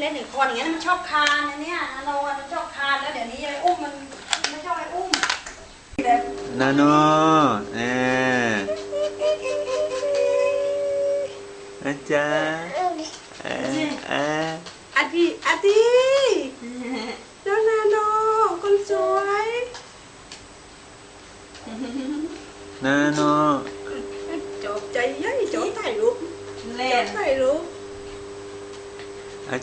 เล็กหนึ่งคนอย่างเงี้ยมันชอบคานเนี่ยเราอะมันชอบคานแล้วเดี๋ยวนี้ไปอุ้มมันมันชอบไปอุ้มแต่นาโนเอออาจารย์เออเอออาทิอาทิแล้วนาโนคนสวยนาโนจบใจยัยจบใจายรูกเล่นถ่ายรูก ย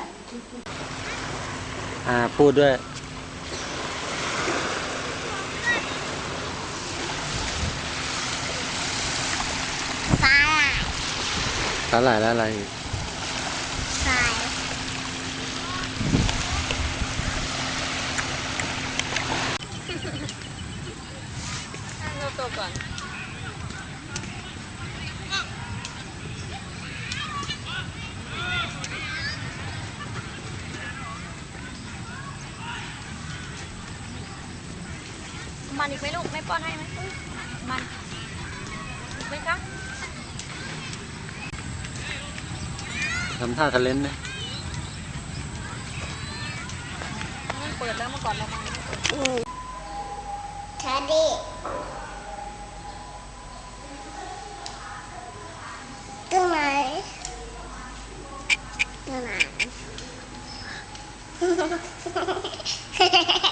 ์อ่าพูดด้วยสาหร่ายสาหร่ายแล้วอะไรอีกทราย เรา ตัวก่อนมันอีกไหมลูกไม่ป้อนให้ไหมมันอีกไหมคะทำท่าทะเลนนะมันเปิดแล้วเมื่อก่อนเรามาเทดดี้ สนาม